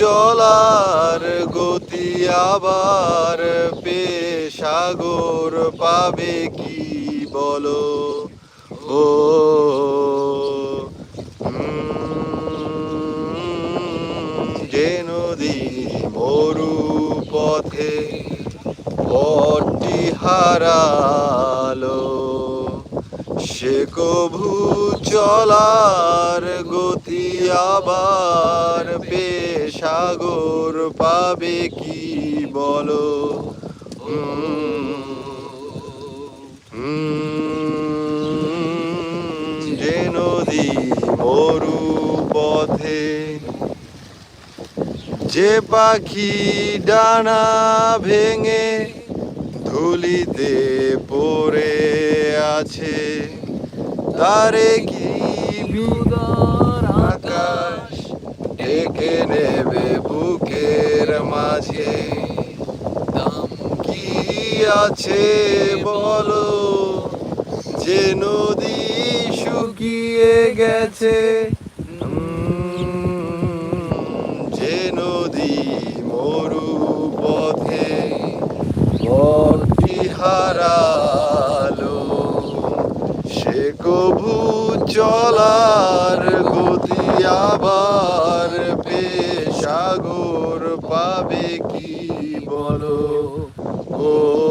চলার গতি আবার পেশাগর পাবে কি বলো? ও যে নদী মরু পথে পটটি হারালো, সে কভু চলার গতি আবার পেশাগর পাবে কি বলো? যে নদী মরু পথে, যে পাখি ডানা ভেঙে ধুলিতে পড়ে আছে, তারে কি বিদার আকাশ ডেকে নেবে মাঝে দাম কি আছে বলো? যে নদী শুকিয়ে গেছে যে নদী মরু পথে পথটি হারালো, সে কভু চলার গতি আবার পেশাগর হবে কি বলো? ও